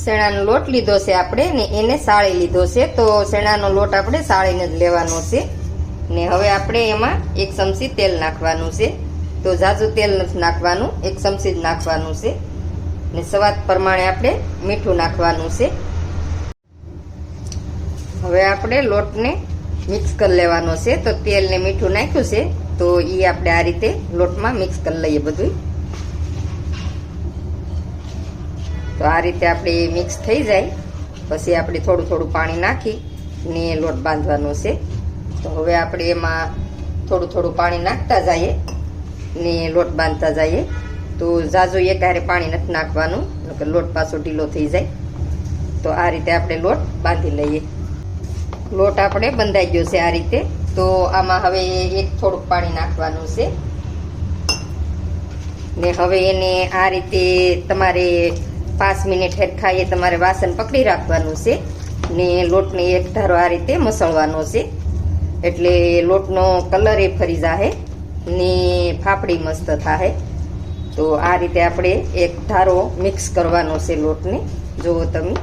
શેણાનો લોટ લીધો છે આપણે ને એને સાળી લીધો છે. તો શેણાનો લોટ આપણે સાળીને જ લેવાનો છે. ને હવે આપણે એમાં એક ચમચી તેલ નાખવાનું છે. તો ઝાઝું તેલ નથી નાખવાનું, એક ચમચી જ નાખવાનું છે. ને સ્વાદ પ્રમાણે આપણે મીઠું નાખવાનું છે. હવે આપણે લોટને મિક્સ કરી લેવાનો છે. તો તેલ ને મીઠું નાખ્યું છે. તો એ આપણે આ રીતે લોટમાં મિક્સ કરી લઈએ બધું તો આ રીતે આપણે મિક્સ થઈ જાય. પછી આપણે થોડું થોડું પાણી નાખી ને લોટ બાંધવાનો છે. તો હવે આપણે એમાં થોડું થોડું પાણી નાખતા જઈએ ને લોટ બાંધતા જઈએ. તો ઝાઝુ એકારે પાણી નથી નાખવાનું કે લોટ પાછો ઢીલો થઈ જાય. તો આ રીતે આપણે લોટ બાંધી લઈએ. લોટ આપણે બંધાઈ ગયો છે આ રીતે. તો આમાં હવે એક થોડુંક પાણી નાખવાનું છે. ને હવે એને આ રીતે તમારે પાંચ મિનિટ હેરખાઈએ તમારે વાસણ પકડી રાખવાનું છે. ને લોટને એક ધારો આ રીતે મસળવાનો છે. એટલે લોટનો કલર એ ફરી જાહે ને ફાફડી મસ્ત થાય તો આ રીતે આપણે એક ધારો મિક્સ કરવાનો છે લોટને. જુઓ તમે.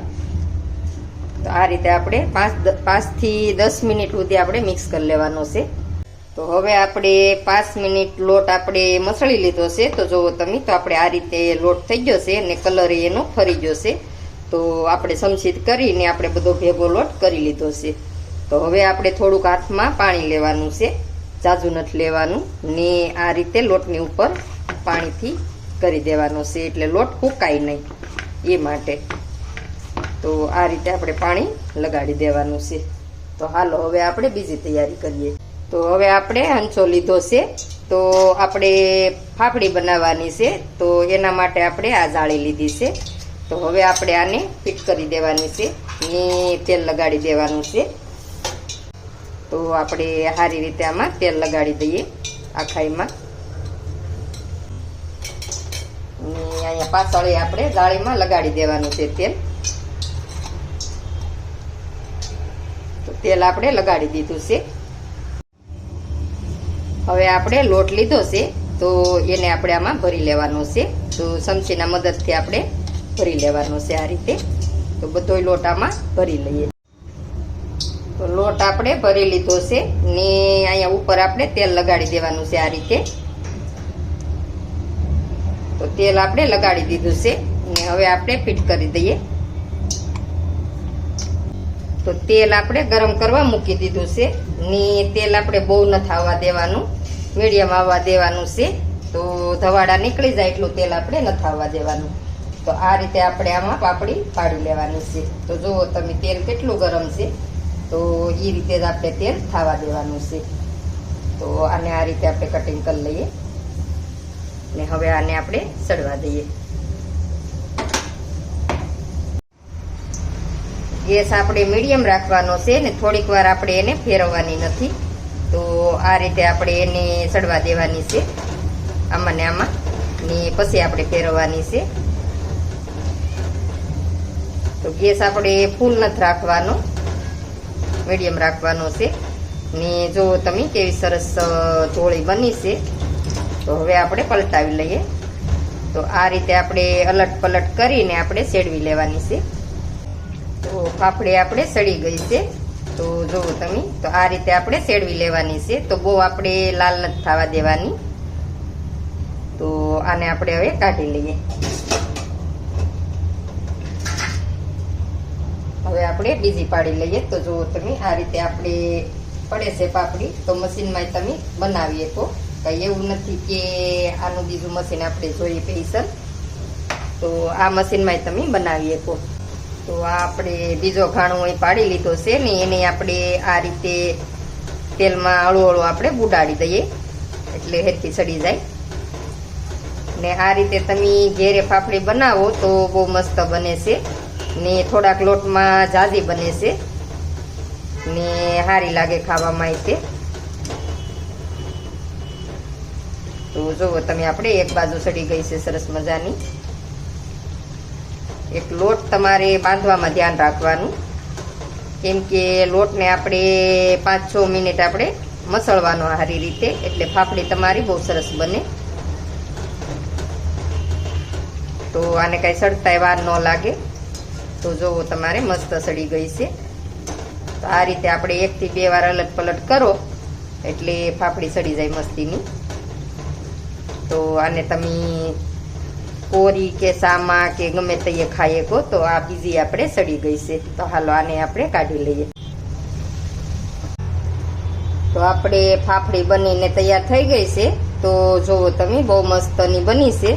તો આ રીતે આપણે પાંચ પાંચથી દસ મિનિટ સુધી આપણે મિક્સ કરી લેવાનો છે. તો હવે આપણે પાંચ મિનિટ લોટ આપણે મસળી લીધો છે. તો જુઓ તમે, તો આપણે આ રીતે લોટ થઈ ગયો છે અને કલર એનો ફરી ગયો છે. તો આપણે સમસિત કરીને આપણે બધો ભેગો લોટ કરી લીધો છે. તો હવે આપણે થોડુંક હાથમાં પાણી લેવાનું છે. જાજુ નથી લેવાનું. ને આ રીતે લોટની ઉપર પાણીથી કરી દેવાનો છે. એટલે લોટ ફૂકાય નહીં એ માટે. તો આ રીતે આપણે પાણી લગાડી દેવાનું છે. તો હાલો, હવે આપણે બીજી તૈયારી કરીએ. તો હવે આપણે હંચો લીધો છે. તો આપણે ફાફડી બનાવવાની છે. તો એના માટે આપણે આ જાળી લીધી છે. તો હવે આપણે આને ફિટ કરી દેવાની છે ને તેલ લગાડી દેવાનું છે. તો આપણે સારી રીતે આમાં તેલ લગાડી દઈએ આખાઈમાં ને અહીંયા પાછળ આપણે જાળીમાં લગાડી દેવાનું છે તેલ. તો તેલ આપણે લગાડી દીધું છે. હવે આપણે લોટ લીધો છે, તો એને આપણે આમાં ભરી લેવાનો છે. તો ચમચીના મદદથી આપણે ભરી લેવાનો છે આ રીતે. તો બધો લોટ આમાં ભરી લઈએ. તો લોટ આપણે ભરી લીધો છે ને અહીંયા ઉપર આપણે તેલ લગાડી દેવાનું છે આ રીતે. તો તેલ આપણે લગાડી દીધું છે ને હવે આપણે ફિટ કરી દઈએ. તો તેલ આપણે ગરમ કરવા મૂકી દીધું છે ને તેલ આપણે બહુ ન થવા દેવાનું. મીડિયમ આવવા દેવાનું છે. તો ધવાડા નીકળી જાય એટલું તેલ આપણે નથી આવવા દેવાનું. તો આ રીતે આપણે આમાં પાપડી પાડી લેવાની છે. તો જુઓ તમે તેલ કેટલું ગરમ છે. તો એ રીતે જ આપણે તેલ થવા દેવાનું છે. તો આને આ રીતે આપણે કટિંગ કરી લઈએ. ને હવે આને આપણે સડવા દઈએ. ગેસ આપણે મીડિયમ રાખવાનો છે ને થોડીક વાર આપણે એને ફેરવવાની નથી. તો આ રીતે આપણે એને સડવા દેવાની છે, આમાં ને આમાં. ને પછી આપણે ફેરવવાની છે. તો ગેસ આપણે ફૂલ નથી રાખવાનો, મીડિયમ રાખવાનો છે. ને જો તમે કેવી સરસ ધોળી બની છે, તો હવે આપણે પલટાવી લઈએ. તો આ રીતે આપણે અલટ પલટ કરીને આપણે સેડવી લેવાની છે. તો ફાફડી આપણે સડી ગઈ છે. તો જુઓ તમે, તો આ રીતે આપણે શેડવી લેવાની છે. તો બહુ આપણે લાલ નથી થવા દેવાની. તો આને આપણે હવે કાઢી લઈએ. હવે આપણે બીજી પાડી લઈએ. તો જુઓ તમે, આ રીતે આપણે પડે છે પાપડી. તો મશીનમાં તમે બનાવીએ તો. કંઈ એવું નથી કે આનું બીજું મશીન આપણે જોઈએ પૈસા. તો આ મશીનમાં તમે બનાવીએ તો. તો આપણે બીજો ઘાણો એ પાડી લીધો છે ને એને આપણે આ રીતે તેલમાં હળુ હળુ આપણે બુડાડી દઈએ, એટલે હેરથી ચડી જાય. ને આ રીતે તમે ઘેરે ફાફડી બનાવો તો બહુ મસ્ત બને છે. ને થોડાક લોટમાં જાજી બને છે. ને સારી લાગે ખાવામાં તે. તો જુઓ, તમે આપણે એક બાજુ સડી ગઈ છે સરસ મજાની. એક લોટ તમારે બાંધવામાં ધ્યાન રાખવાનું. કેમ કે લોટને આપણે પાંચ છ મિનિટ આપણે મસળવાનો સારી રીતે, એટલે ફાફડી તમારી બહુ સરસ બને. તો આને કાંઈ સડતાય વાર ન લાગે. તો જોવો તમારે મસ્ત સડી ગઈ છે. તો આ રીતે આપણે એકથી બે વાર અલટ પલટ કરો, એટલે ફાફડી સડી જાય મસ્તીની. તો આને તમે કોરી કે સામા કે ગમે તે ખાઈએ કો તો આ બીજી આપણે સડી ગઈ છે. તો હાલો આને આપણે કાઢી લઈએ. તો આપણે ફાફડી બનીને તૈયાર થઈ ગઈ છે. તો જોવો તમે, બહુ મસ્તની બની છે.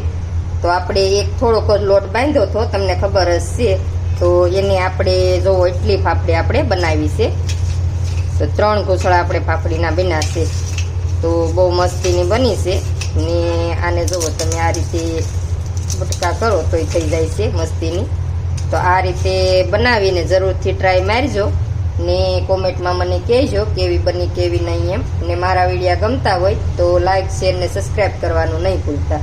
તો આપણે એક થોડોક જ લોટ બાંધ્યો હતો, તમને ખબર જ છે. તો એને આપણે જોવો એટલી ફાફડી આપણે બનાવી છે. તો ત્રણ ઘૂસળા આપણે ફાફડીના બન્યા તો બહુ મસ્તીની બની છે. ને આને જુઓ તમે આ રીતે બટકા કરો તોય થઈ જાય છે મસ્તીની. તો આ રીતે બનાવીને જરૂરથી ટ્રાય મારજો ને કોમેન્ટમાં મને કહેજો કેવી બની કેવી નહીં એમ. ને મારા વિડીયા ગમતા હોય તો લાઇક શેર ને સબસ્ક્રાઈબ કરવાનું નહીં ભૂલતા.